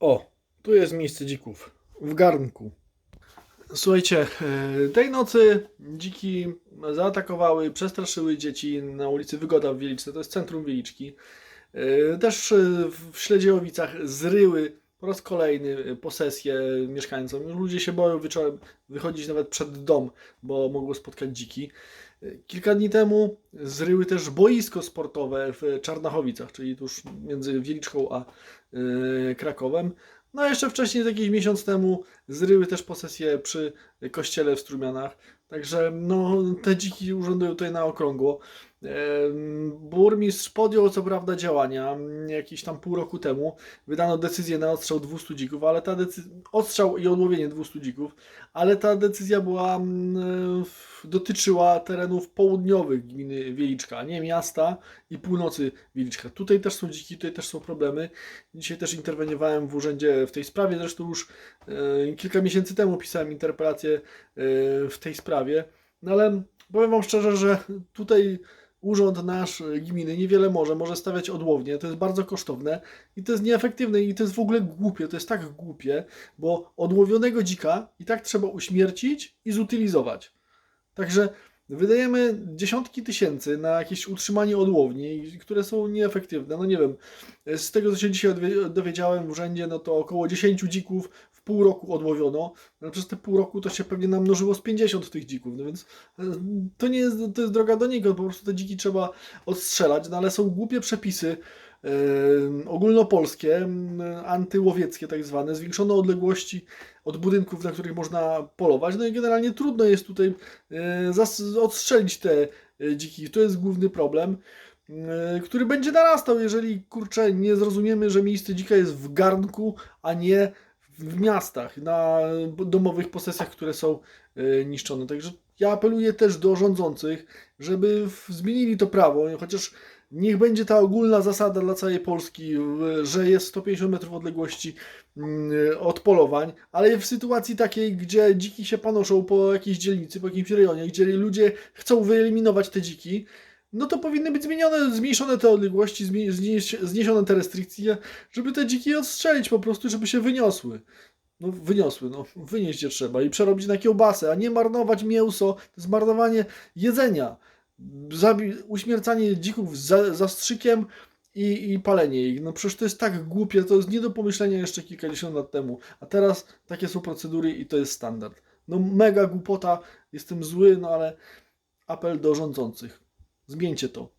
O, tu jest miejsce dzików. W garnku. Słuchajcie, e, tej nocy dziki zaatakowały, przestraszyły dzieci na ulicy Wygoda w Wieliczce, to jest centrum Wieliczki. E, Też w Śledziejowicach zryły po raz kolejny e, posesję mieszkańcom. Ludzie się boją wieczorem wychodzić nawet przed dom, bo mogło spotkać dziki. E, Kilka dni temu zryły też boisko sportowe w Czarnachowicach, czyli tuż między Wieliczką a e, Krakowem. No a jeszcze wcześniej, jakiś miesiąc temu, zryły też posesję przy kościele w Strumianach. Także no, te dziki urzędują tutaj na okrągło. Burmistrz podjął co prawda działania mm, jakieś tam pół roku temu. Wydano decyzję na odstrzał 200 dzików, ale ta decyzja, odstrzał i odłowienie 200 dzików, ale ta decyzja była, mm, dotyczyła terenów południowych gminy Wieliczka, nie miasta i północy Wieliczka. Tutaj też są dziki, tutaj też są problemy. Dzisiaj też interweniowałem w urzędzie w tej sprawie, zresztą już e, kilka miesięcy temu pisałem interpelację e, w tej sprawie. No ale powiem Wam szczerze, że tutaj urząd nasz e, gminy niewiele może, może stawiać odłownie, to jest bardzo kosztowne i to jest nieefektywne i to jest w ogóle głupie, to jest tak głupie, bo odłowionego dzika i tak trzeba uśmiercić i zutylizować. Także wydajemy dziesiątki tysięcy na jakieś utrzymanie odłowni, które są nieefektywne. No nie wiem, z tego co się dzisiaj dowiedziałem w urzędzie, no to około 10 dzików pół roku odłowiono. No przez te pół roku to się pewnie namnożyło z 50 tych dzików, no więc e, to nie jest, to jest droga do niego, po prostu te dziki trzeba odstrzelać, no ale są głupie przepisy e, ogólnopolskie, m, antyłowieckie tak zwane, zwiększone odległości od budynków, na których można polować, no i generalnie trudno jest tutaj zas- odstrzelić te e, dziki, to jest główny problem który będzie narastał, jeżeli kurczę nie zrozumiemy, że miejsce dzika jest w garnku, a nie w miastach, na domowych posesjach, które są e, niszczone. Także ja apeluję też do rządzących, żeby zmienili to prawo, chociaż niech będzie ta ogólna zasada dla całej Polski, że jest 150 metrów odległości mm, od polowań, ale w sytuacji takiej, gdzie dziki się panoszą po jakiejś dzielnicy, po jakimś rejonie, gdzie ludzie chcą wyeliminować te dziki, no to powinny być zmienione, zmniejszone te odległości, zniesione te restrykcje, żeby te dziki odstrzelić po prostu, żeby się wyniosły. No wyniosły, no wynieść je trzeba i przerobić na kiełbasę, a nie marnować mięso, to jest marnowanie jedzenia. Uśmiercanie dzików za, zastrzykiem i, i palenie ich. No przecież to jest tak głupie, to jest nie do pomyślenia jeszcze kilkadziesiąt lat temu. A teraz takie są procedury i to jest standard. No mega głupota, jestem zły, no ale apel do rządzących. Zmieńcie to.